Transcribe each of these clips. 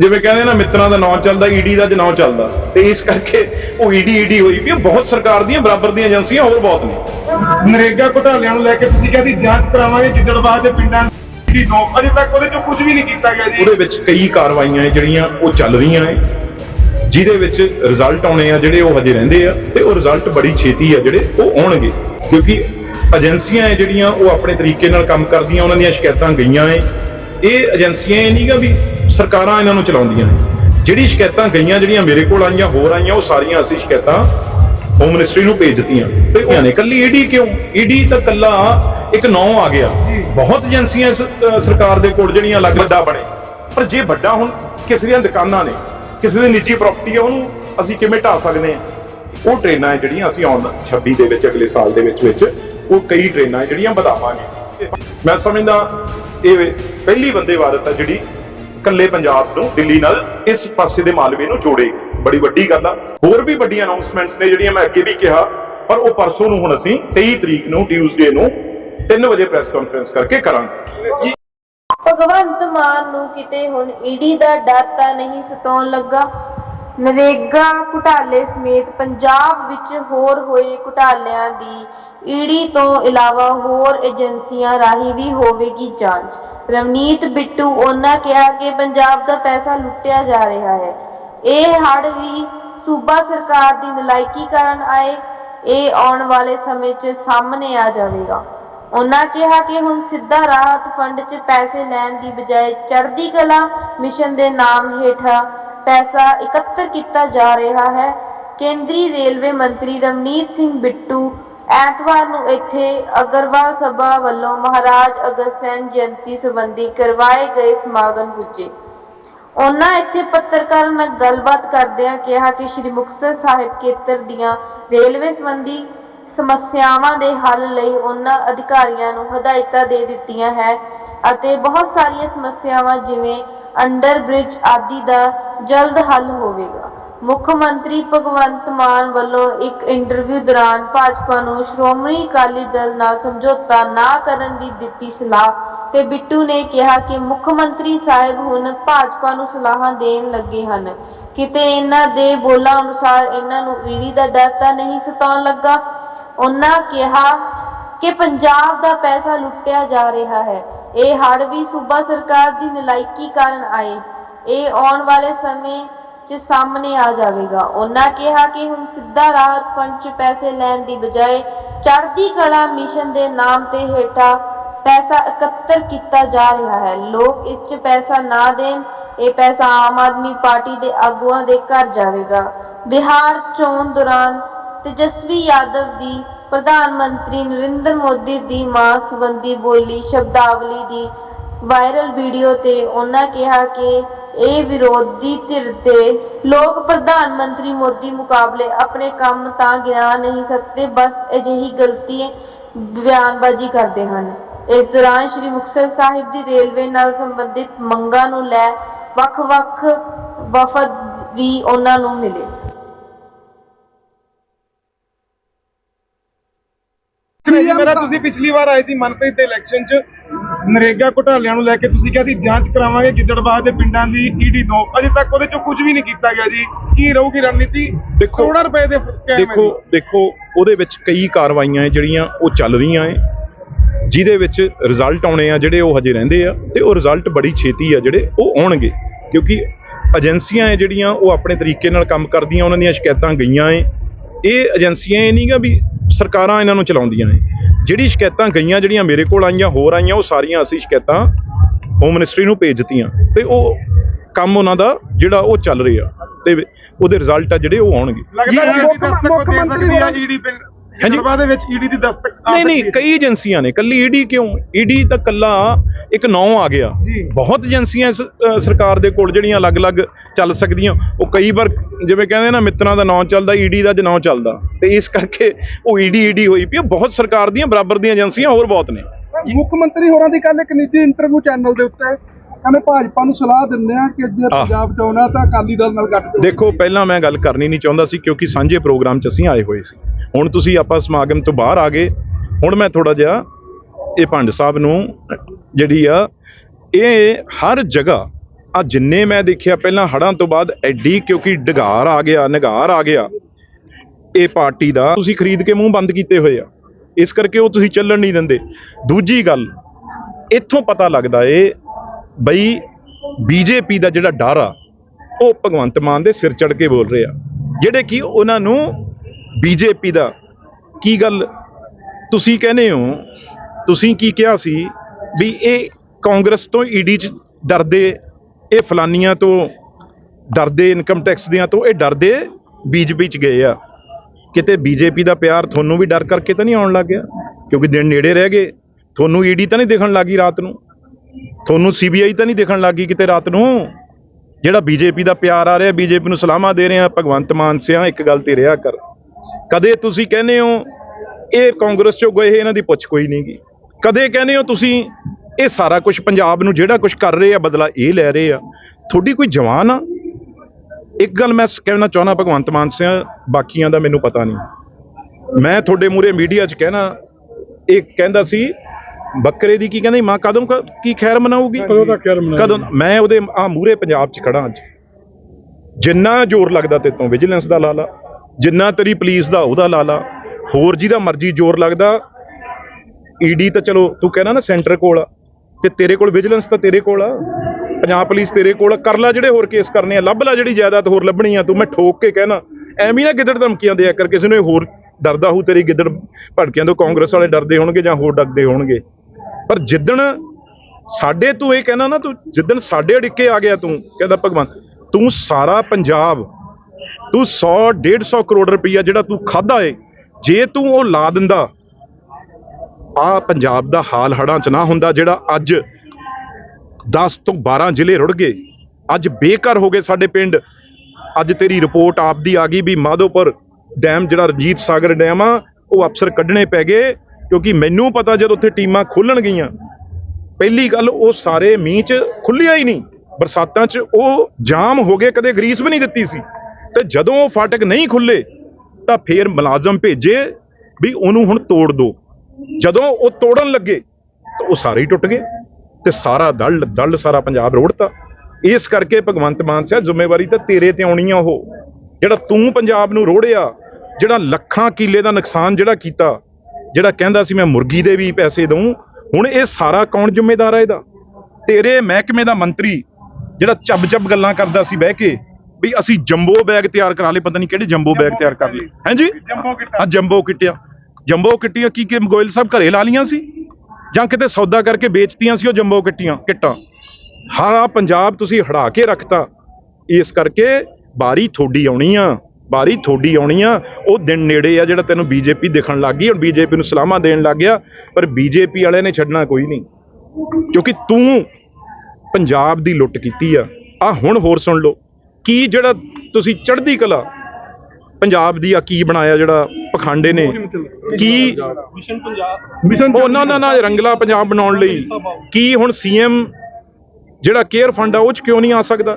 ਜਿਵੇਂ ਕਹਿੰਦੇ ਨਾ, ਮਿੱਤਰਾਂ ਦਾ ਨਾਂ ਚੱਲਦਾ, ਈਡੀ ਦਾ ਨਾਂ ਚੱਲਦਾ। ਤੇ ਇਸ ਕਰਕੇ ਉਹ ਈਡੀ ਈਡੀ ਹੋਈ ਵੀ ਬਹੁਤ ਸਰਕਾਰ ਦੀਆਂ, ਬਰਾਬਰ ਦੀਆਂ ਏਜੰਸੀਆਂ ਹੋਰ ਬਹੁਤ ਨੇ। ਨਰੇਗਾ ਘੁਟਾਲਿਆਂ ਨੂੰ ਲੈ ਕੇ ਤੁਸੀਂ ਕਿਹਾ ਜਾਂਚ ਕਰਾਵਾਂਗੇ ਗਿੱਦੜਬਾਹ ਦੇ ਪਿੰਡਾਂ ਦੀ ਨੋ ਅਜੇ ਤੱਕ ਉਹਦੇ ਚੋਂ ਕੁਝ ਵੀ ਨਹੀਂ ਕੀਤਾ ਗਿਆ ਜੀ। ਉਹਦੇ ਵਿੱਚ ਕਈ ਕਾਰਵਾਈਆਂ ਹੈ ਜਿਹੜੀਆਂ, ਉਹ ਚੱਲ ਰਹੀਆਂ ਹੈ ਜਿਹਦੇ ਵਿੱਚ ਰਿਜ਼ਲਟ ਆਉਣੇ ਆ ਜਿਹੜੇ ਉਹ ਹਜੇ ਰਹਿੰਦੇ ਆ ਤੇ ਉਹ ਰਿਜ਼ਲਟ ਬੜੀ ਛੇਤੀ ਆ ਜਿਹੜੇ ਉਹ ਆਉਣਗੇ। ਕਿਉਂਕਿ ਏਜੰਸੀਆਂ ਹੈ ਜਿਹੜੀਆਂ, ਉਹ ਆਪਣੇ ਤਰੀਕੇ ਨਾਲ ਕੰਮ ਕਰਦੀਆਂ, ਉਹਨਾਂ ਦੀਆਂ ਸ਼ਿਕਾਇਤਾਂ ਗਈਆਂ ਹੈ ਇਹ ਏਜੰਸੀਆਂ ਇਹ ਨਹੀਂਗਾ ਵੀ ਸਰਕਾਰਾਂ ਇਹਨਾਂ ਨੂੰ ਚਲਾਉਂਦੀਆਂ ਨੇ। ਜਿਹੜੀ ਸ਼ਿਕਾਇਤਾਂ ਗਈਆਂ ਜਿਹੜੀਆਂ ਮੇਰੇ ਕੋਲ ਆਈਆਂ ਹੋਰ ਆਈਆਂ ਉਹ ਸਾਰੀਆਂ ਅਸੀਂ ਸ਼ਿਕਾਇਤਾਂ ਹੋਮ ਮਿਨਿਸਟਰੀ ਨੂੰ ਭੇਜ ਦਿੱਤੀਆਂ। ਤੇ ਉਹ ਨੇ। ਕੱਲੀ ਈਡੀ ਕਿਉਂ? ਈਡੀ ਤਾਂ ਕੱਲਾ ਇੱਕ ਨੌ ਆ ਗਿਆ। ਬਹੁਤ ਏਜੰਸੀਆਂ ਇਸ, ਸਰਕਾਰ ਦੇ ਕੋਲ ਜਿਹੜੀਆਂ ਅਲੱਗ ਵੱਡਾ ਬਣੇ। ਪਰ ਜੇ ਵੱਡਾ ਹੁਣ ਕਿਸੇ ਦੀਆਂ ਦੁਕਾਨਾਂ ਨੇ ਕਿਸੇ ਦੀ ਨਿੱਜੀ ਪ੍ਰਾਪਰਟੀ ਆ ਉਹਨੂੰ ਅਸੀਂ ਕਿਵੇਂ ਢਾ ਸਕਦੇ ਹਾਂ? ਉਹ ਟ੍ਰੇਨਾਂ ਹੈ ਜਿਹੜੀਆਂ ਅਸੀਂ ਆਉਣ 26 ਦੇ ਵਿੱਚ ਅਗਲੇ ਸਾਲ ਦੇ ਵਿੱਚ ਵਿੱਚ ਉਹ ਕਈ ਟ੍ਰੇਨਾਂ ਜਿਹੜੀਆਂ ਵਧਾਵਾਂਗੇ। ਮੈਂ ਸਮਝਦਾ ਇਹ ਪਹਿਲੀ ਬੰਦੇ ਭਾਰਤ ਆ ਜਿਹੜੀ ਇਕੱਲੇ ਪੰਜਾਬ ਨੂੰ ਦਿੱਲੀ ਨਾਲ ਇਸ ਪਾਸੇ ਦੇ ਮਾਲਵੇ ਨੂੰ ਜੋੜੇ। ਬੜੀ ਵੱਡੀ ਗੱਲ ਆ। ਹੋਰ ਵੀ ਵੱਡੀਆਂ ਅਨਾਉਂਸਮੈਂਟਸ ਨੇ ਜਿਹੜੀਆਂ ਮੈਂ ਅੱਗੇ ਵੀ ਕਿਹਾ, ਪਰ ਉਹ ਪਰਸੋਂ ਨੂੰ ਹੁਣ ਅਸੀਂ 23 ਤਰੀਕ ਨੂੰ ਟਿਊਜ਼ਡੇ ਨੂੰ 3 ਵਜੇ ਪ੍ਰੈਸ ਕਾਨਫਰੰਸ ਕਰਕੇ ਕਰਾਂਗੇ। ਭਗਵੰਤ ਮਾਨ ਨੂੰ ਕਿਤੇ ਹੁਣ ਈਡੀ ਦਾ ਡਰ ਤਾਂ ਨਹੀਂ ਸਤਾਉਣ ਲੱਗਾ। ਨਰੇਗਾ ਘੁਟਾਲੇ ਸਮੇਤ ਪੰਜਾਬ ਵਿੱਚ ਹੋਰ ਹੋਏ ਘੁਟਾਲਿਆਂ ਦੀ ਈਡੀ ਤੋਂ ਇਲਾਵਾ ਹੋਰ ਏਜੰਸੀਆਂ ਰਾਹੀਂ ਵੀ ਹੋਵੇਗੀ ਜਾਂਚ। ਰਵਨੀਤ ਬਿੱਟੂ ਉਹਨਾਂ ਕਿਹਾ ਕਿ ਪੰਜਾਬ ਦਾ ਪੈਸਾ ਲੁੱਟਿਆ ਜਾ ਰਿਹਾ ਹੈ। ਇਹ ਹੜ ਵੀ ਸੂਬਾ ਸਰਕਾਰ ਦੀ ਨਲਾਇਕੀ ਕਾਰਨ ਆਏ, ਇਹ ਆਉਣ ਵਾਲੇ ਸਮੇਂ 'ਚ ਸਾਹਮਣੇ ਆ ਜਾਵੇਗਾ। ਉਹਨਾਂ ਕਿਹਾ ਕਿ ਹੁਣ ਸਿੱਧਾ ਰਾਹਤ ਫੰਡ 'ਚ ਪੈਸੇ ਲੈਣ ਦੀ ਬਜਾਏ ਚੜ੍ਹਦੀ ਕਲਾ ਮਿਸ਼ਨ ਦੇ ਨਾਮ ਹੇਠਾਂ ਪੈਸਾ ਇਕੱਤਰ ਕੀਤਾ ਜਾ ਰਿਹਾ ਹੈ। ਕੇਂਦਰੀ ਰੇਲਵੇ ਮੰਤਰੀ ਰਵਨੀਤ ਸਿੰਘ ਬਿੱਟੂ ਐਤਵਾਰ ਨੂੰ ਇੱਥੇ ਅਗਰਵਾਲ ਸਭਾ ਵੱਲੋਂ ਮਹਾਰਾਜ ਅਗਰਸੈਨ ਜਯੰਤੀ ਸੰਬੰਧੀ ਕਰਵਾਏ ਗਏ ਸਮਾਗਮ ਪੁੱਜੇ। ਉਹਨਾਂ ਇੱਥੇ ਪੱਤਰਕਾਰਾਂ ਨਾਲ ਗੱਲਬਾਤ ਕਰਦਿਆਂ ਕਿਹਾ ਕਿ ਸ਼੍ਰੀ ਮੁਕਤਸਰ ਸਾਹਿਬ ਖੇਤਰ ਦੀਆਂ ਰੇਲਵੇ ਸੰਬੰਧੀ ਸਮੱਸਿਆਵਾਂ ਦੇ ਹੱਲ ਲਈ ਉਹਨਾਂ ਅਧਿਕਾਰੀਆਂ ਨੂੰ ਹਦਾਇਤਾਂ ਦੇ ਦਿੱਤੀਆਂ ਹੈ ਅਤੇ ਬਹੁਤ ਸਾਰੀਆਂ ਸਮੱਸਿਆਵਾਂ ਜਿਵੇਂ ਅੰਡਰ ਬ੍ਰਿਜ ਆਦਿ ਦਾ ਜਲਦ ਹੱਲ ਹੋਵੇਗਾ। ਮੁੱਖ ਮੰਤਰੀ ਭਗਵੰਤ ਮਾਨ ਵੱਲੋਂ ਇੱਕ ਇੰਟਰਵਿਊ ਦੌਰਾਨ ਭਾਜਪਾ ਨੂੰ ਸ਼੍ਰੋਮਣੀ ਅਕਾਲੀ ਦਲ ਨਾਲ ਸਮਝੌਤਾ ਨਾ ਕਰਨ ਦੀ ਦਿੱਤੀ ਸਲਾਹ ਤੇ ਬਿੱਟੂ ਨੇ ਕਿਹਾ ਕਿ ਮੁੱਖ ਮੰਤਰੀ ਸਾਹਿਬ ਹੁਣ ਭਾਜਪਾ ਨੂੰ ਸਲਾਹਾਂ ਦੇਣ ਲੱਗੇ ਹਨ। ਕਿਤੇ ਇਹਨਾਂ ਦੇ ਬੋਲਾਂ ਅਨੁਸਾਰ ਇਹਨਾਂ ਨੂੰ ਈਡੀ ਦਾ ਡਰ ਤਾਂ ਨਹੀਂ ਸਤਾਉਣ ਲੱਗਾ? ਉਹਨਾਂ ਕਿਹਾ ਕਿ ਪੰਜਾਬ ਦਾ ਪੈਸਾ ਲੁੱਟਿਆ ਜਾ ਰਿਹਾ ਹੈ। ਇਹ ਹੜ ਵੀ ਸੂਬਾ ਸਰਕਾਰ ਦੀ ਨਲਾਇਕੀ ਕਾਰਨ ਆਏ। ਇਹ ਆਉਣ ਵਾਲੇ ਸਮੇਂ 'ਚ ਸਾਹਮਣੇ ਆ ਜਾਵੇਗਾ। ਉਹਨਾਂ ਕਿਹਾ ਕਿ ਹੁਣ ਸਿੱਧਾ ਰਾਹਤ ਫੰਡ 'ਚ ਪੈਸੇ ਲੈਣ ਦੀ ਬਜਾਏ ਚੜ੍ਹਦੀ ਕਲਾ ਮਿਸ਼ਨ ਦੇ ਨਾਮ ਤੇ ਹੇਠਾਂ ਪੈਸਾ ਇਕੱਤਰ ਕੀਤਾ ਜਾ ਰਿਹਾ ਹੈ। ਲੋਕ ਇਸ 'ਚ ਪੈਸਾ ਨਾ ਦੇਣ, ਇਹ ਪੈਸਾ ਆਮ ਆਦਮੀ ਪਾਰਟੀ ਦੇ ਆਗੂਆਂ ਦੇ ਘਰ ਜਾਵੇਗਾ। ਬਿਹਾਰ ਚੋਣ ਦੌਰਾਨ ਤੇਜਸਵੀ ਯਾਦਵ ਦੀ ਪ੍ਰਧਾਨ ਮੰਤਰੀ ਨਰਿੰਦਰ ਮੋਦੀ ਦੀ ਮਾਂ ਸੰਬੰਧੀ ਬੋਲੀ ਸ਼ਬਦਾਵਲੀ ਦੀ ਵਾਇਰਲ ਵੀਡੀਓ ਤੇ ਉਹਨਾਂ ਕਿਹਾ ਕਿ ਇਹ ਵਿਰੋਧੀ ਧਿਰ ਦੇ ਲੋਕ ਪ੍ਰਧਾਨ ਮੰਤਰੀ ਮੋਦੀ ਮੁਕਾਬਲੇ ਆਪਣੇ ਕੰਮ ਤਾਂ ਗਿਣਾ ਨਹੀਂ ਸਕਦੇ, ਬਸ ਅਜਿਹੀ ਗਲਤੀ ਬਿਆਨਬਾਜ਼ੀ ਕਰਦੇ ਹਨ। ਇਸ ਦੌਰਾਨ ਸ੍ਰੀ ਮੁਕਤਸਰ ਸਾਹਿਬ ਦੀ ਰੇਲਵੇ ਨਾਲ ਸੰਬੰਧਿਤ ਮੰਗਾਂ ਨੂੰ ਲੈ ਵੱਖ-ਵੱਖ ਵਫਦ ਵੀ ਉਹਨਾਂ ਨੂੰ ਮਿਲੇ। ਮੇਰਾ ਤੁਸੀਂ ਪਿਛਲੀ ਵਾਰ ਆਏ ਸੀ ਮਨਪ੍ਰੀਤ ਦੇ ਇਲੈਕਸ਼ਨ 'ਚ। ਨਰੇਗਾ ਘੁਟਾਲਿਆਂ ਨੂੰ ਲੈ ਕੇ ਤੁਸੀਂ ਕਿਹਾ ਸੀ ਜਾਂਚ ਕਰਾਵਾਂਗੇ ਗਿੱਦੜਬਾਹ ਦੇ ਪਿੰਡਾਂ ਦੀ ਈਡੀ ਤੋਂ ਅਜੇ ਤੱਕ ਉਹਦੇ ਚੋਂ ਕੁਝ ਵੀ ਨਹੀਂ ਕੀਤਾ ਗਿਆ ਜੀ। ਕੀ ਰਹੂਗੀ ਰਣਨੀਤੀ? ਦੇਖੋ- ਕਰੋੜਾਂ ਰੁਪਏ ਦੇ ਦੇਖੋ ਦੇਖੋ ਉਹਦੇ ਵਿੱਚ ਕਈ ਕਾਰਵਾਈਆਂ ਹੈ ਜਿਹੜੀਆਂ ਉਹ ਚੱਲ ਰਹੀਆਂ ਹੈ। ਜਿਹਦੇ ਵਿੱਚ ਰਿਜ਼ਲਟ ਆਉਣੇ ਆ ਜਿਹੜੇ ਉਹ ਹਜੇ ਰਹਿੰਦੇ ਆ ਤੇ ਉਹ ਰਿਜ਼ਲਟ ਬੜੀ ਛੇਤੀ ਆ ਜਿਹੜੇ ਉਹ ਆਉਣਗੇ। ਕਿਉਂਕਿ ਏਜੰਸੀਆਂ ਹੈ ਜਿਹੜੀਆਂ ਉਹ ਆਪਣੇ ਤਰੀਕੇ ਨਾਲ ਕੰਮ ਕਰਦੀਆਂ ਉਹਨਾਂ ਦੀਆਂ ਸ਼ਿਕਾਇਤਾਂ ਗਈਆਂ ਹੈ। ਇਹ ਏਜੰਸੀਆਂ ਇਹ ਨਹੀਂਗਾ ਵੀ ਸਰਕਾਰਾਂ ਇਹਨਾਂ ਨੂੰ ਚਲਾਉਂਦੀਆਂ ਨੇ। ਜਿਹੜੀ ਸ਼ਿਕਾਇਤਾਂ ਗਈਆਂ ਜਿਹੜੀਆਂ ਮੇਰੇ ਕੋਲ ਆਈਆਂ ਹੋਰ ਆਈਆਂ ਉਹ ਸਾਰੀਆਂ ਅਸੀਂ ਸ਼ਿਕਾਇਤਾਂ ਹੋਮ ਮਿਨਿਸਟਰੀ ਨੂੰ ਭੇਜ ਦਿੱਤੀਆਂ ਤੇ ਉਹ ਕੰਮ ਉਹਨਾਂ ਦਾ ਜਿਹੜਾ ਉਹ ਚੱਲ ਰਿਹਾ ਤੇ ਉਹਦੇ ਰਿਜ਼ਲਟ ਆ ਜਿਹੜੇ ਉਹ ਆਉਣਗੇ। ਲੱਗਦਾ ਮੁੱਖ- ਦੇ ਗਿੱਦੜਬਾਹ ਦੇ ਵਿੱਚ ਈਡੀ ਦੀ ਦਸਤਕ ਨਹੀਂ ਨਹੀਂ। ਕਈ ਏਜੰਸੀਆਂ ਨੇ ਕੱਲੀ ਈਡੀ ਕਿਉਂ ਈਡੀ ਤਾਂ ਕੱਲਾ ਇੱਕ ਨਾਂ ਆ ਗਿਆ। ਬਹੁਤ ਏਜੰਸੀਆਂ ਸਰਕਾਰ ਦੇ ਕੋਲ ਜਿਹੜੀਆਂ ਅਲੱਗ-ਅਲੱਗ ਚੱਲ ਸਕਦੀਆਂ ਉਹ ਕਈ ਵਾਰ ਜਿਵੇਂ ਕਹਿੰਦੇ ਨਾ ਮਿੱਤਰਾਂ ਦਾ ਨਾਂ ਚੱਲਦਾ ਈਡੀ ਦਾ ਨਾਂ ਚੱਲਦਾ ਤੇ ਇਸ ਕਰਕੇ ਉਹ ਈਡੀ ਈਡੀ ਹੋਈ ਪਈ। ਬਹੁਤ ਸਰਕਾਰ ਦੀਆਂ ਬਰਾਬਰ ਦੀਆਂ ਏਜੰਸੀਆਂ ਹੋਰ ਬਹੁਤ ਨੇ ਮੁੱਖ ਮੰਤਰੀ ਹੋਰਾਂ ਦੀ ਕੱਲ ਇੱਕ ਨਿੱਜੀ ਇੰਟਰਵਿਊ ਚੈਨਲ ਦੇ ਉੱਤੇ ਕਹਿੰਦੇ ਭਾਜਪਾ ਨੂੰ ਸਲਾਹ ਦਿੰਦੇ ਆ ਕਿ ਜੇ। ਪੰਜਾਬ ਚ ਆਉਣਾ ਤਾਂ ਅਕਾਲੀ ਦਲ ਨਾਲ ਗੱਠਜੋੜ ਦੇਖੋ ਪਹਿਲਾਂ ਮੈਂ ਗੱਲ ਕਰਨੀ ਨਹੀਂ ਚਾਹੁੰਦਾ ਸੀ ਕਿਉਂਕਿ ਸਾਂਝੇ ਪ੍ਰੋਗਰਾਮ 'ਚ ਅਸੀਂ ਆਏ ਹੋਏ ਸੀ। ਹੁਣ ਤੁਸੀਂ ਆਪਾਂ ਸਮਾਗਮ ਤੋਂ ਬਾਹਰ ਆ ਗਏ। ਹੁਣ ਮੈਂ ਥੋੜਾ ਜਿਹਾ ਇਹ ਭੰਡ ਸਾਹਿਬ ਨੂੰ ਜਿਹੜੀ ਆ ਇਹ ਹਰ ਜਗ੍ਹਾ ਆ ਜਿੰਨੇ ਮੈਂ ਦੇਖਿਆ ਪਹਿਲਾਂ ਹੜਾਂ ਤੋਂ ਬਾਅਦ ਐਡੀ ਕਿਉਂਕਿ ਡਗਾਰ ਆ ਗਿਆ ਨਿਗਾਰ ਆ ਗਿਆ। ਇਹ ਪਾਰਟੀ ਦਾ ਤੁਸੀਂ ਖਰੀਦ ਕੇ ਮੂੰਹ ਬੰਦ ਕੀਤੇ ਹੋਏ ਆ। ਇਸ ਕਰਕੇ ਉਹ ਤੁਸੀਂ ਚੱਲਣ ਨਹੀਂ ਦਿੰਦੇ। ਦੂਜੀ ਗੱਲ ਇੱਥੋਂ ਪਤਾ ਲੱਗਦਾ ਏ ਬਈ ਬੀਜੇਪੀ ਦਾ ਜਿਹੜਾ ਡਰ ਆ ਉਹ ਭਗਵੰਤ ਮਾਨ ਦੇ ਸਿਰ ਚੜ ਕੇ ਬੋਲ ਰਹੇ। ਆ ਜਿਹੜੇ ਕਿ ਉਹਨਾਂ ਨੂੰ ਬੀਜੇਪੀ ਦਾ ਕੀ ਗੱਲ ਤੁਸੀਂ ਕਹਿੰਦੇ ਹੋ? ਤੁਸੀਂ ਕੀ ਕਿਹਾ ਸੀ ਵੀ ਇਹ ਕਾਂਗਰਸ ਤੋਂ ਈਡੀ ਚ ਡਰਦੇ, ਇਹ ਫਲਾਨੀਆਂ ਤੋਂ ਡਰਦੇ, ਇਨਕਮ ਟੈਕਸ ਦੀਆਂ ਤੋਂ ਇਹ ਡਰਦੇ ਬੀਜੇਪੀ ਚ ਗਏ ਆ। ਕਿਤੇ ਬੀਜੇਪੀ ਦਾ ਪਿਆਰ ਤੁਹਾਨੂੰ ਵੀ ਡਰ ਕਰਕੇ ਤਾਂ ਨਹੀਂ ਆਉਣ ਲੱਗ ਗਿਆ? ਕਿਉਂਕਿ ਦਿਨ ਨੇੜੇ ਰਹਿ ਗਏ, ਤੁਹਾਨੂੰ ਈਡੀ ਤਾਂ ਨਹੀਂ ਦਿਖਣ ਲੱਗੀ ਰਾਤ ਨੂੰ। ਤੁਹਾਨੂੰ ਸੀਬੀਆਈ ਤਾਂ ਨਹੀਂ ਦਿਖਣ ਲੱਗੀ ਕਿਤੇ ਰਾਤ ਨੂੰ? ਜਿਹੜਾ ਬੀਜੇਪੀ ਦਾ ਪਿਆਰ ਆ ਰਿਹਾ ਬੀਜੇਪੀ ਨੂੰ ਸਲਾਮਾਂ ਦੇ ਰਿਹਾ, ਭਗਵੰਤ ਮਾਨ ਸਿਆ, ਇੱਕ ਗੱਲ ਤੇ ਰਿਹਾ ਕਰ। ਕਦੇ ਤੁਸੀਂ ਕਹਿੰਦੇ ਹੋ, ਇਹ ਕਾਂਗਰਸ ਚੋਂ ਗਏ ਇਹਨਾਂ ਦੀ ਪੁੱਛ ਕੋਈ ਨਹੀਂਗੀ ਕਦੇ ਕਹਿੰਦੇ ਹੋ ਤੁਸੀਂ, ਇਹ ਸਾਰਾ ਕੁਝ ਪੰਜਾਬ ਨੂੰ ਜਿਹੜਾ ਕੁਝ ਕਰ ਰਹੇ ਆ, ਬਦਲਾ ਇਹ ਲੈ ਰਹੇ ਆ। ਤੁਹਾਡੀ ਕੋਈ ਜਵਾਨ ਆ? ਇੱਕ ਗੱਲ ਮੈਂ ਕਹਿਣਾ ਚਾਹੁੰਦਾ ਭਗਵੰਤ ਮਾਨ ਸਿਆ, ਬਾਕੀਆਂ ਦਾ ਮੈਨੂੰ ਪਤਾ ਨਹੀਂ। ਮੈਂ ਤੁਹਾਡੇ ਮੂਰੇ ਮੀਡੀਆ 'ਚ ਕਹਿਣਾ, ਇਹ ਕਹਿੰਦਾ ਸੀ ਬੱਕਰੇ ਦੀ ਕੀ ਕਹਿੰਦਾ ਮਾਂ ਕਦੋਂ ਕ- ਕੀ ਖੈਰ ਮਨਾਊਗੀ? ਕਦੋਂ ਤੱਕ ਖੈਰ ਮਨਾਊਗੀ? ਕਦੋਂ ਮੈਂ ਉਹਦੇ ਆ ਮੂਰੇ ਪੰਜਾਬ 'ਚ ਖੜਾ ਅੱਜ। ਜਿੰਨਾ ਜ਼ੋਰ ਲੱਗਦਾ ਤੇ ਤੋਂ ਵਿਜੀਲੈਂਸ ਦਾ ਲਾ ਲਾ ਜਿੰਨਾ ਤੇਰੀ ਪੁਲਿਸ ਦਾ ਉਹਦਾ ਲਾ ਲਾ ਹੋਰ ਜਿਹਦਾ ਮਰਜ਼ੀ ਜ਼ੋਰ ਲੱਗਦਾ ਈਡੀ ਤਾਂ ਚਲੋ ਤੂੰ ਕਹਿਣਾ ਨਾ ਸੈਂਟਰ ਕੋਲ ਆ। ਤੇ ਤੇਰੇ ਕੋਲ ਵਿਜੀਲੈਂਸ ਤਾਂ ਤੇਰੇ ਕੋਲ ਆ। ਪੰਜਾਬ ਪੁਲਿਸ ਤੇਰੇ ਕੋਲ ਆ, ਕਰ ਲੈ ਜਿਹੜੇ ਹੋਰ ਕੇਸ ਕਰਨੇ ਆ। ਲੱਭ ਲੈ ਜਿਹੜੀ ਜਾਇਦਾਦ ਹੋਰ ਲੱਭਣੀ ਆ ਤੂੰ। ਮੈਂ ਠੋਕ ਕੇ ਕਹਿਣਾ ਐਵੇਂ ਨਾ ਗਿੱਦੜ ਧਮਕੀਆਂ ਦਿਆ ਕਰ ਕਿਸੇ ਨੂੰ ਇਹ ਹੋਰ ਡਰਦਾ ਹੋਊ ਤੇਰੀ ਗਿੱਦੜ ਭੜਕਿਆਂ ਤੋਂ ਕਾਂਗਰਸ ਵਾਲੇ ਡਰਦੇ ਹੋਣਗੇ ਜਾਂ ਹੋਰ ਡਰਦੇ ਹੋਣਗੇ। ਪਰ ਜਿੱਦਣ ਸਾਡੇ ਤੂੰ ਇਹ ਕਹਿਣਾ ਨਾ ਤੂੰ, ਜਿੱਦਣ ਸਾਡੇ ਅੜਿੱਕੇ ਆ ਗਿਆ ਤੂੰ, ਕਹਿੰਦਾ ਭਗਵਾਨ ਤੂੰ ਸਾਰਾ ਪੰਜਾਬ, ਤੂੰ 100 150 ਕਰੋੜ ਰੁਪਈਆ ਜਿਹੜਾ ਤੂੰ ਖਾਦਾ ਏ, ਜੇ ਤੂੰ ਉਹ ਲਾ ਦਿੰਦਾ, ਆ ਪੰਜਾਬ ਦਾ ਹਾਲ ਹੜਾਂ ਚ ਨਾ ਹੁੰਦਾ ਜਿਹੜਾ ਅੱਜ 10 ਤੋਂ 12 ਜ਼ਿਲ੍ਹੇ ਰੁੜ ਗਏ, ਅੱਜ ਬੇਘਰ ਹੋ ਗਏ ਸਾਡੇ ਪਿੰਡ, ਅੱਜ ਤੇਰੀ ਰਿਪੋਰਟ ਆਪ ਦੀ ਆ ਗਈ ਵੀ ਮਾਧੋਪੁਰ ਡੈਮ ਜਿਹੜਾ ਰਣਜੀਤ ਸਾਗਰ ਡੈਮ ਆ, ਉਹ ਅਫਸਰ ਕੱਢਣੇ ਪੈ ਗਏ, ਕਿਉਂਕਿ ਮੈਨੂੰ ਪਤਾ ਜਦ ਉੱਥੇ ਟੀਮਾਂ ਖੁੱਲਣ ਗਈਆਂ, ਪਹਿਲੀ ਗੱਲ ਉਹ ਸਾਰੇ ਮੀਂਹ 'ਚ ਖੁੱਲਿਆ ਹੀ ਨਹੀਂ, ਬਰਸਾਤਾਂ 'ਚ ਉਹ ਜਾਮ ਹੋ ਗਏ, ਕਦੇ ਗਰੀਸ ਵੀ ਨਹੀਂ ਦਿੱਤੀ ਸੀ। ਤੇ ਜਦੋਂ ਉਹ ਫਾਟਕ ਨਹੀਂ ਖੁੱਲੇ, ਤਾਂ ਫੇਰ ਮੁਲਾਜ਼ਮ ਭੇਜੇ ਵੀ ਉਹਨੂੰ ਹੁਣ ਤੋੜ ਦਿਓ ਜਦੋਂ ਉਹ ਤੋੜਨ ਲੱਗੇ, ਤਾਂ ਉਹ ਸਾਰੇ ਹੀ ਟੁੱਟ ਗਏ ਤੇ ਸਾਰਾ ਦਲ ਦਲ ਸਾਰਾ ਪੰਜਾਬ ਰੋੜਤਾ। ਇਸ ਕਰਕੇ ਭਗਵੰਤ ਮਾਨ ਸਾਹਿਬ ਜ਼ਿੰਮੇਵਾਰੀ ਤਾਂ ਤੇਰੇ ਤੇ ਆਉਣੀ ਆ ਉਹ। ਜਿਹੜਾ ਤੂੰ ਪੰਜਾਬ ਨੂੰ ਰੋੜਿਆ ਜਿਹੜਾ ਲੱਖਾਂ ਕਿੱਲੇ ਦਾ ਨੁਕਸਾਨ ਜਿਹੜਾ ਕੀਤਾ ਜਿਹੜਾ ਕਹਿੰਦਾ ਸੀ ਮੈਂ ਮੁਰਗੀ ਦੇ ਵੀ ਪੈਸੇ ਦਊਂ ਹੁਣ ਇਹ ਸਾਰਾ ਕੌਣ ਜ਼ਿੰਮੇਦਾਰ ਹੈ ਇਹਦਾ? ਤੇਰੇ ਮਹਿਕਮੇ ਦਾ ਮੰਤਰੀ ਜਿਹੜਾ ਚੱਬ ਚੱਬ ਗੱਲਾਂ ਕਰਦਾ ਸੀ ਬਹਿ ਕੇ ਵੀ ਅਸੀਂ ਜੰਬੋ ਬੈਗ ਤਿਆਰ ਕਰਾ ਲਏ ਪਤਾ ਨਹੀਂ ਕਿਹੜੇ ਜੰਬੋ ਬੈਗ ਤਿਆਰ ਕਰ ਲਏ। ਹਾਂਜੀ। ਆ ਜੰਬੋ ਕਿੱਟਿਆ। ਜੰਬੋ ਕਿੱਟੀਆਂ ਕੀ ਕਿ ਗੋਇਲ ਸਾਹਿਬ ਘਰੇ ਲਾ ਲੀਆਂ ਸੀ? ਜਾਂ ਕਿਤੇ ਸੌਦਾ ਕਰਕੇ ਵੇਚਤੀਆਂ ਸੀ ਉਹ ਜੰਬੋ ਕਿੱਟੀਆਂ ਕਿੱਟਾਂ? ਹਾਰਾ ਪੰਜਾਬ ਤੁਸੀਂ ਹੜਾ ਕੇ ਰੱਖਤਾ। ਇਸ ਕਰਕੇ ਬਾਰੀ ਥੋੜੀ ਆਉਣੀ ਆ। ਬਾਰੀ ਥੋੜੀ ਆਉਣੀ ਆ ਉਹ ਦਿਨ ਨੇੜੇ ਆ ਜਿਹੜਾ ਤੈਨੂੰ ਬੀਜੇਪੀ ਦਿਖਣ ਲੱਗ ਗਈ ਹੁਣ ਬੀਜੇਪੀ ਨੂੰ ਸਲਾਮਾਂ ਦੇਣ ਲੱਗ ਗਿਆ ਪਰ ਬੀਜੇਪੀ ਵਾਲਿਆਂ ਨੇ ਛੱਡਣਾ ਕੋਈ ਨਹੀਂ। ਕਿਉਂਕਿ ਤੂੰ ਪੰਜਾਬ ਦੀ ਲੁੱਟ ਕੀਤੀ ਆ। ਆ ਹੁਣ ਹੋਰ ਸੁਣ ਲਓ ਕੀ ਜਿਹੜਾ ਤੁਸੀਂ ਚੜ੍ਹਦੀ ਕਲਾ ਪੰਜਾਬ ਦੀ ਆ ਕੀ ਬਣਾਇਆ ਜਿਹੜਾ ਪਖਾਂਡੇ ਨੇ ਕੀ ਮਿਸ਼ਨ ਉਹ ਨਾ ਨਾ ਨਾ ਰੰਗਲਾ ਪੰਜਾਬ ਬਣਾਉਣ ਲਈ। ਕੀ ਹੁਣ ਸੀਐਮ ਜਿਹੜਾ ਕੇਅਰ ਫੰਡ ਆ ਉਹ ਚ ਕਿਉਂ ਨਹੀਂ ਆ ਸਕਦਾ?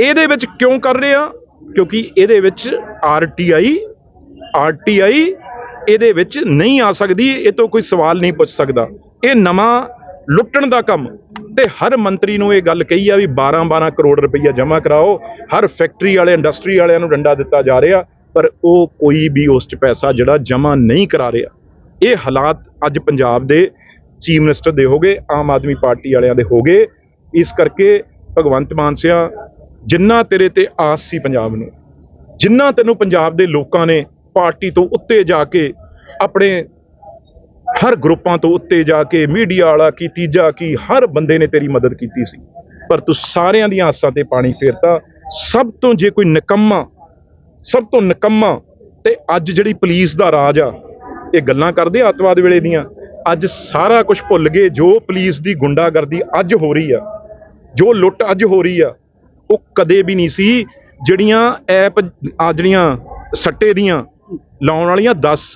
ਇਹਦੇ ਵਿੱਚ ਕਿਉਂ ਕਰ ਰਹੇ? ਆ ਕਿਉਂਕਿ ਇਹਦੇ ਵਿੱਚ ਆਰਟੀਆਈ ਆਰਟੀਆਈ ਇਹਦੇ ਵਿੱਚ ਨਹੀਂ ਆ ਸਕਦੀ, ਇਹ ਤੋਂ ਕੋਈ ਸਵਾਲ ਨਹੀਂ ਪੁੱਛ ਸਕਦਾ। ਇਹ ਨਵਾਂ ਲੁੱਟਣ ਦਾ ਕੰਮ। ਤੇ ਹਰ ਮੰਤਰੀ ਨੂੰ ਇਹ ਗੱਲ ਕਹੀ ਆ ਵੀ 12 12 ਕਰੋੜ ਰੁਪਈਆ ਜਮ੍ਹਾਂ ਕਰਾਓ। ਹਰ ਫੈਕਟਰੀ ਵਾਲੇ, ਇੰਡਸਟਰੀ ਵਾਲਿਆਂ ਨੂੰ ਡੰਡਾ ਦਿੱਤਾ ਜਾ ਰਿਹਾ, ਪਰ ਉਹ ਕੋਈ ਵੀ ਉਸ ਚ ਪੈਸਾ ਜਿਹੜਾ ਜਮ੍ਹਾਂ ਨਹੀਂ ਕਰਾ ਰਿਹਾ। ਇਹ ਹਾਲਾਤ ਅੱਜ ਪੰਜਾਬ ਦੇ ਚੀਫ ਮਿਨਿਸਟਰ ਦੇ ਹੋਗੇ ਆਮ ਆਦਮੀ ਪਾਰਟੀ ਵਾਲਿਆਂ ਦੇ ਹੋਗੇ ਇਸ ਕਰਕੇ ਭਗਵੰਤ ਮਾਨ ਸਿਆ ਜਿੰਨਾ ਤੇਰੇ ਤੇ ਆਸ ਸੀ ਪੰਜਾਬ ਨੂੰ, ਜਿੰਨਾ ਤੈਨੂੰ ਪੰਜਾਬ ਦੇ ਲੋਕਾਂ ਨੇ ਪਾਰਟੀ ਤੋਂ ਉੱਤੇ ਜਾ ਕੇ ਆਪਣੇ ਹਰ ਗਰੁੱਪਾਂ ਤੋਂ ਉੱਤੇ ਜਾ ਕੇ ਮੀਡੀਆ ਵਾਲਾ ਕੀ, ਤੀਜਾ ਕੀ, ਹਰ ਬੰਦੇ ਨੇ ਤੇਰੀ ਮਦਦ ਕੀਤੀ ਸੀ। ਪਰ ਤੂੰ ਸਾਰਿਆਂ ਦੀਆਂ ਆਸਾਂ ਤੇ ਪਾਣੀ ਫੇਰਤਾ। ਸਭ ਤੋਂ ਜੇ ਕੋਈ ਨਿਕੰਮਾ, ਸਭ ਤੋਂ ਨਿਕੰਮਾ ਤੇ ਅੱਜ ਜਿਹੜੀ ਪੁਲਿਸ ਦਾ ਰਾਜ ਆ, ਇਹ ਗੱਲਾਂ ਕਰਦੇ ਆ ਅੱਤਵਾਦ ਵੇਲੇ ਦੀਆਂ। ਅੱਜ ਸਾਰਾ ਕੁਝ ਭੁੱਲ ਗਏ। ਜੋ ਪੁਲਿਸ ਦੀ ਗੁੰਡਾਗਰਦੀ ਅੱਜ ਹੋ ਰਹੀ ਆ, ਜੋ ਲੁੱਟ ਅੱਜ ਹੋ ਰਹੀ ਆ ਉਹ ਕਦੇ ਵੀ ਨਹੀਂ ਸੀ ਜਿਹੜੀਆਂ ਐਪ, ਆ ਜਿਹੜੀਆਂ ਸੱਟੇ ਦੀਆਂ ਲਾਉਣ ਵਾਲੀਆਂ 10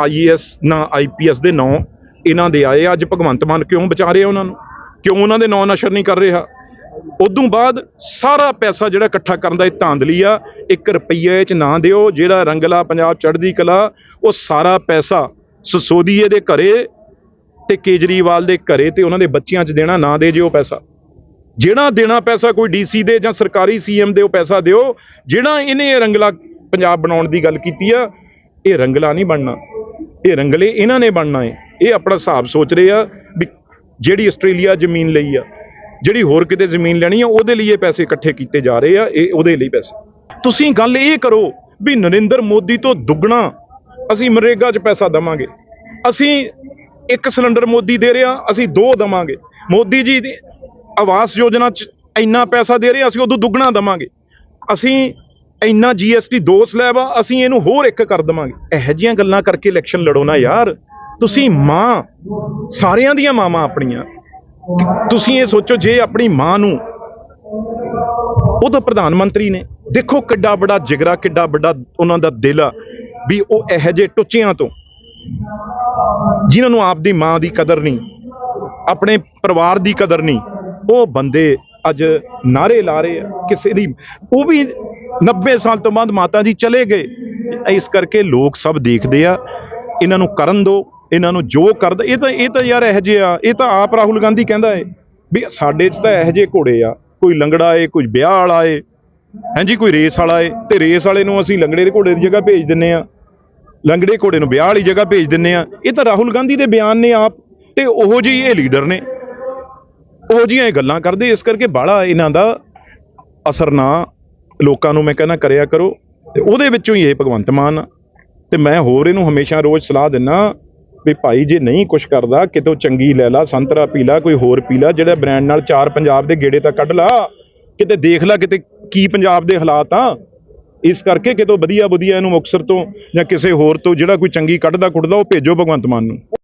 ਆਈਏਐਸ ਨਾ ਆਈਪੀਐਸ ਦੇ ਨਾਂ ਇਹਨਾਂ ਦੇ ਆਏ। ਅੱਜ ਭਗਵੰਤ ਮਾਨ ਕਿਉਂ ਬਚਾ ਰਿਹਾ ਉਹਨਾਂ ਨੂੰ? ਕਿਉਂ ਉਹਨਾਂ ਦੇ ਨਾਂ ਨਸ਼ਰ ਨਹੀਂ ਕਰ ਰਿਹਾ? ਉਦੋਂ ਬਾਅਦ ਸਾਰਾ ਪੈਸਾ ਜਿਹੜਾ ਇਕੱਠਾ ਕਰਨ ਦਾ ਇਹ ਧਾਂਦਲੀ ਆ 1 ਰੁਪਈਏ ਚ ਨਾ ਦਿਓ, ਜਿਹੜਾ ਰੰਗਲਾ ਪੰਜਾਬ ਚੜ੍ਹਦੀ ਕਲਾ, ਉਹ ਸਾਰਾ ਪੈਸਾ ਸਸੋਦੀਏ ਦੇ ਘਰੇ ਤੇ ਕੇਜਰੀਵਾਲ ਦੇ ਘਰੇ ਤੇ ਉਹਨਾਂ ਦੇ ਬੱਚਿਆਂ 'ਚ ਦੇਣਾ, ਨਾ ਦੇ ਜਿਓ ਪੈਸਾ। ਜਿਹੜਾ ਦੇਣਾ ਪੈਸਾ ਕੋਈ ਡੀਸੀ ਦੇ ਜਾਂ ਸਰਕਾਰੀ ਸੀਐਮ ਦੇ ਉਹ ਪੈਸਾ ਦਿਓ, ਜਿਹੜਾ ਇਹਨੇ ਇਹ ਰੰਗਲਾ ਪੰਜਾਬ ਬਣਾਉਣ ਦੀ ਗੱਲ ਕੀਤੀ ਆ, ਇਹ ਰੰਗਲਾ ਨਹੀਂ ਬਣਨਾ। ਇਹ ਰੰਗਲੇ ਇਹਨਾਂ ਨੇ ਬਣਨਾ ਹੈ ਇਹ ਆਪਣਾ ਹਿਸਾਬ ਸੋਚ ਰਹੇ ਆ ਵੀ ਜਿਹੜੀ ਆਸਟ੍ਰੇਲੀਆ ਜ਼ਮੀਨ ਲਈ ਆ, ਜਿਹੜੀ ਹੋਰ ਕਿਤੇ ਜ਼ਮੀਨ ਲੈਣੀ ਆ, ਉਹਦੇ ਲਈ ਇਹ ਪੈਸੇ ਇਕੱਠੇ ਕੀਤੇ ਜਾ ਰਹੇ ਆ, ਇਹ ਉਹਦੇ ਲਈ ਪੈਸੇ। ਤੁਸੀਂ ਗੱਲ ਇਹ ਕਰੋ ਵੀ ਨਰਿੰਦਰ ਮੋਦੀ ਤੋਂ ਦੁੱਗਣਾ ਅਸੀਂ ਮਰੇਗਾ 'ਚ ਪੈਸਾ ਦਵਾਂਗੇ। ਅਸੀਂ ਇੱਕ ਸਿਲੰਡਰ ਮੋਦੀ ਦੇ ਰਿਹਾ ਅਸੀਂ ਦੋ ਦਵਾਂਗੇ। ਮੋਦੀ ਜੀ ਆਵਾਸ ਯੋਜਨਾ 'ਚ ਇੰਨਾ ਪੈਸਾ ਦੇ ਰਹੇ, ਅਸੀਂ ਉਦੋਂ ਦੁੱਗਣਾ ਦਵਾਂਗੇ। ਅਸੀਂ ਇੰਨਾ ਜੀਐਸਟੀ ਦੋ ਸਲੈਬ ਆ ਅਸੀਂ ਇਹਨੂੰ ਹੋਰ ਇੱਕ ਕਰ ਦਵਾਂਗੇ। ਇਹੋ ਜਿਹੀਆਂ ਗੱਲਾਂ ਕਰਕੇ ਇਲੈਕਸ਼ਨ ਲੜੋ ਨਾ ਯਾਰ। ਤੁਸੀਂ ਮਾਂ, ਸਾਰਿਆਂ ਦੀਆਂ ਮਾਵਾਂ ਆਪਣੀਆਂ। ਤੁਸੀਂ ਇਹ ਸੋਚੋ ਜੇ ਆਪਣੀ ਮਾਂ ਨੂੰ ਉਹ ਤਾਂ ਪ੍ਰਧਾਨ ਮੰਤਰੀ ਨੇ। ਦੇਖੋ ਕਿੱਡਾ ਵੱਡਾ ਜਿਗਰਾ, ਕਿੱਡਾ ਵੱਡਾ ਉਹਨਾਂ ਦਾ ਦਿਲ ਆ ਵੀ ਉਹ ਇਹੋ ਜਿਹੇ ਟੁੱਚਿਆਂ ਤੋਂ। ਜਿਨ੍ਹਾਂ ਨੂੰ ਆਪਦੀ ਮਾਂ ਦੀ ਕਦਰ ਨਹੀਂ, ਆਪਣੇ ਪਰਿਵਾਰ ਦੀ ਕਦਰ ਨਹੀਂ ਉਹ ਬੰਦੇ ਅੱਜ ਨਾਰੇ ਲਾ ਰਹੇ ਆ ਕਿਸੇ ਦੀ। ਉਹ ਵੀ 90 ਸਾਲ ਤੋਂ ਬਾਅਦ ਮਾਤਾ ਜੀ ਚਲੇ ਗਏ। ਇਸ ਕਰਕੇ ਲੋਕ ਸਭ ਦੇਖਦੇ ਆ, ਇਹਨਾਂ ਨੂੰ ਕਰਨ ਦੋ, ਇਹਨਾਂ ਨੂੰ ਜੋ ਕਰਦਾ ਇਹ ਤਾਂ ਇਹ ਤਾਂ ਯਾਰ ਇਹੋ ਜਿਹੇ ਆ, ਇਹ ਤਾਂ ਆਪ ਰਾਹੁਲ ਗਾਂਧੀ ਕਹਿੰਦਾ ਏ ਵੀ ਸਾਡੇ 'ਚ ਤਾਂ ਇਹੋ ਜਿਹੇ ਘੋੜੇ ਆ। ਕੋਈ ਲੰਗੜਾ ਏ ਕੋਈ ਵਿਆਹ ਵਾਲਾ ਏ ਹਾਂਜੀ ਕੋਈ ਰੇਸ ਵਾਲਾ ਏ। ਤੇ ਰੇਸ ਵਾਲੇ ਨੂੰ ਅਸੀਂ ਲੰਗੜੇ ਦੇ ਘੋੜੇ ਦੀ ਜਗ੍ਹਾ ਭੇਜ ਦਿੰਨੇ ਆ। ਲੰਗੜੇ ਘੋੜੇ ਨੂੰ ਵਿਆਹ ਵਾਲੀ ਜਗ੍ਹਾ ਭੇਜ ਦਿੰਨੇ ਆ। ਇਹ ਤਾਂ ਰਾਹੁਲ ਗਾਂਧੀ ਦੇ ਬਿਆਨ ਨੇ ਆਪ। ਤੇ ਉਹੋ ਜਿਹੇ ਇਹ ਲੀਡਰ ਨੇ। ਉਹੋ ਜਿਹੀਆਂ ਇਹ ਗੱਲਾਂ ਕਰਦੇ, ਇਸ ਕਰਕੇ ਬਾਹਲਾ ਇਹਨਾਂ ਦਾ ਅਸਰ ਨਾ ਲੋਕਾਂ ਨੂੰ ਮੈਂ ਕਹਿੰਦਾ ਕਰਿਆ ਕਰੋ। ਤੇ ਉਹਦੇ ਵਿੱਚੋਂ ਹੀ ਇਹ ਭਗਵੰਤ ਮਾਨ ਆ। ਤੇ ਮੈਂ ਹੋਰ ਇਹਨੂੰ ਹਮੇਸ਼ਾ ਰੋਜ਼ ਸਲਾਹ ਦਿੰਨਾ ਵੀ ਭਾਈ ਜੇ ਨਹੀਂ ਕੁਛ ਕਰਦਾ, ਕਿਤੋਂ ਚੰਗੀ ਲੈ ਲਾ, ਸੰਤਰਾ ਪੀ ਲਾ, ਕੋਈ ਹੋਰ ਪੀ ਲਾ, ਜਿਹੜਾ ਬ੍ਰਾਂਡ ਨਾਲ ਚਾਰ ਪੰਜਾਬ ਦੇ ਗੇੜੇ ਤਾਂ ਕੱਢ ਲਾ, ਕਿਤੇ ਦੇਖ ਲਾ ਕਿਤੇ ਕੀ ਪੰਜਾਬ ਦੇ ਹਾਲਾਤ ਆ। ਇਸ ਕਰਕੇ ਕਿਤੋਂ ਵਧੀਆ ਵਧੀਆ ਇਹਨੂੰ ਮੁਕਤਸਰ ਤੋਂ ਜਾਂ ਕਿਸੇ ਹੋਰ ਤੋਂ ਜਿਹੜਾ ਕੋਈ ਚੰਗੀ ਕੱਢਦਾ ਕੁੱਟਦਾ ਉਹ ਭੇਜੋ ਭਗਵੰਤ ਮਾਨ ਨੂੰ।